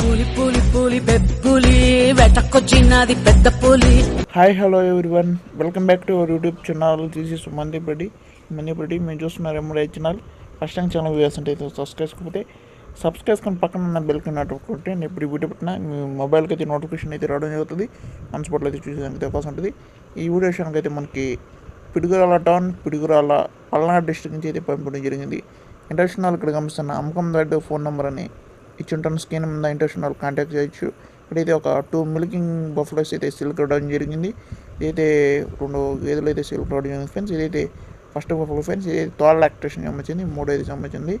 పులి పులి పులి బెబ్బులి వెటకొచ్చినది పెద్ద పులి. Hi hello everyone welcome back to our YouTube channel this is మందిపడి మందిపడి మేము చూస్తున్నారు ఎమ్మడే channel first time channel views అంటే సబ్స్క్రైబ్ చేసుకోకపోతే సబ్స్క్రైబ్ చేసుకుని పక్కన ఉన్న బెల్ కింద నోటిఫికేషన్ నేను ఇప్పుడు వీడియో పెట్టిన. మీ మొబైల్కి అయితే నోటిఫికేషన్ అయితే రావడం జరుగుతుంది. మన స్పాట్లో అయితే చూసేదానికి అవకాశం ఉంటుంది. ఈ వీడియో విషయానికి అయితే మనకి పిడుగురాల టౌన్ పిడుగురాల పల్నాడు డిస్ట్రిక్ట్ నుంచి అయితే పంపడం జరిగింది. ఇంటర్నేషనల్ ఇక్కడ గమనిస్తున్న అమ్మకం దాటి ఫోన్ నెంబర్ అని ఇచ్చి ఉంటాను స్క్రీన్ మీద వాళ్ళు కాంటాక్ట్ చేయొచ్చు. ఇక్కడైతే ఒక టూ మిల్కింగ్ బఫ్లోస్ అయితే సిల్క్ రావడం జరిగింది. ఇదైతే రెండు గేదెలు అయితే సిల్క్ రావడం జరిగింది ఫ్రెండ్స్. ఇదైతే ఫస్ట్ బఫ్లో ఫ్రెండ్స్. ఇదైతే తోల లాక్టేషన్ సంబంధించింది మూడు ఐదు సంబంధించింది.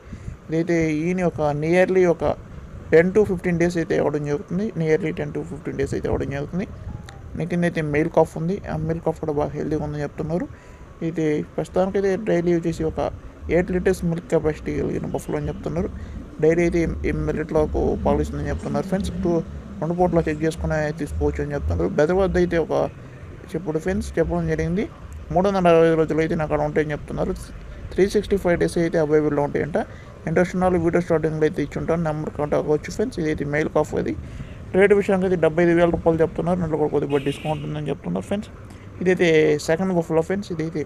ఇదైతే ఈయన ఒక నియర్లీ ఒక టెన్ టు ఫిఫ్టీన్ డేస్ అయితే అవ్వడం జరుగుతుంది. Nearly ten to fifteen days అయితే అవ్వడం జరుగుతుంది. నెక్కింద అయితే మెయిల్ కాఫ్ ఉంది. ఆ మెయిల్ కాఫ్ కూడా బాగా హెల్తీగా ఉందని చెప్తున్నారు. ఇది ప్రస్తుతానికి అయితే డైలీ వచ్చేసి ఒక ఎయిట్ లీటర్స్ మిల్క్ కెపాసిటీ కలిగిన బఫ్లో అని చెప్తున్నారు. డైలీ అయితే ఎనిమిది లీటర్లకు పాలు ఇస్తుందని చెప్తున్నారు. ఫ్రెండ్స్ టూ రెండు పూట్ల చెక్ చేసుకుని తీసుకోవచ్చు అని చెప్తున్నారు. బెదర్ వద్ద అయితే ఒక చెప్పుడు ఫ్రెండ్స్ చెప్పడం జరిగింది. మూడు వందల అరవై ఐదు రోజులు అయితే నాకు అక్కడ ఉంటాయని చెప్తున్నారు. త్రీ సిక్స్టీ ఫైవ్ డేస్ అయితే అవైలబుల్లో ఉంటాయంట. ఇంట్రెస్ట్ వీడియో స్టార్టింగ్లో అయితే ఇచ్చుంటాను. నెంబర్ కాంటాక్ట్ అవ్వచ్చు ఫ్రెండ్స్. ఇదైతే మెయిల్ కాఫ్ అది. రేటు విషయానికి అయితే డెబ్బై ఐదు వేల రూపాయలు చెప్తున్నారు. దాంట్లో కూడా కొద్దిగా డిస్కౌంట్ ఉందని చెప్తున్నారు ఫ్రెండ్స్. ఇదైతే సెకండ్ బఫ్లో ఫ్రెండ్స్. ఇదైతే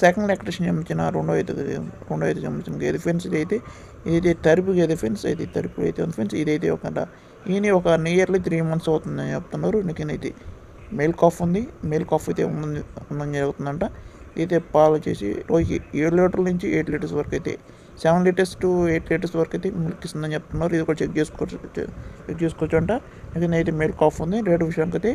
సెకండ్ ఎలక్ట్రిషన్ సంబంధించిన రెండో అయితే రెండో అయితే సంబంధించిన గేదె ఫ్రెండ్స్ ఇదైతే ఇదైతే తరుపు గేది ఫ్రెండ్స్ అయితే తరుపు అయితే ఉంది ఫ్రెండ్స్ ఇదైతే ఒక ఈయన ఒక నియర్లీ త్రీ మంత్స్ అవుతుందని చెప్తున్నారు. నీకేనైతే మేల్ కాఫ్ ఉంది. మేల్ కాఫ్ అయితే ఉందని ఉందని జరుగుతుందంట. ఇదైతే పాలు వచ్చేసి రోజుకి ఏడు లీటర్ల నుంచి ఎయిట్ లీటర్స్ వరకు అయితే seven litres to eight litres వరకు అయితే మిల్క్ ఇస్తుందని చెప్తున్నారు. ఇది కూడా చెక్ చేసుకోవచ్చు చెక్ చేసుకోవచ్చు అంట ఎందుకంటే అయితే మెయిల్ కాఫ్ ఉంది. రేటు విషయానికి అయితే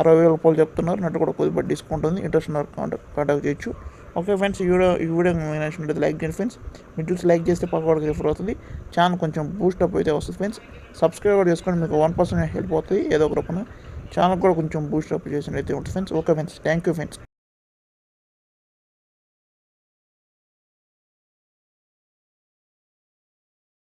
అరవై వేల రూపాయలు చెప్తున్నారు. నట్టు కూడా కొద్దిగా డిస్కౌంట్ ఉంది. ఇంట్రెస్ట్ కాంటాక్ట్ కాంటాక్ట్ చేయొచ్చు. ఓకే ఫ్రెండ్స్ ఈ వీడియో ఈ వీడియో మీకు నచ్చినట్లయితే లైక్ చేయండి ఫ్రెండ్స్ మీరు చూసి లైక్ చేస్తే పక్కవాడికి రిఫర్ అవుతుంది. ఛానల్ కొంచెం బూస్ట్ అప్ అయితే వస్తుంది ఫ్రెండ్స్ సబ్స్క్రైబ్ కూడా చేసుకోండి మీకు వన్ పర్సెంట్ హెల్ప్ అవుతుంది ఏదో ఒక రూపంలో. ఛానల్ కూడా కొంచెం బూస్ట్ అప్ అయితే ఉంటుంది friends okay friends thank you friends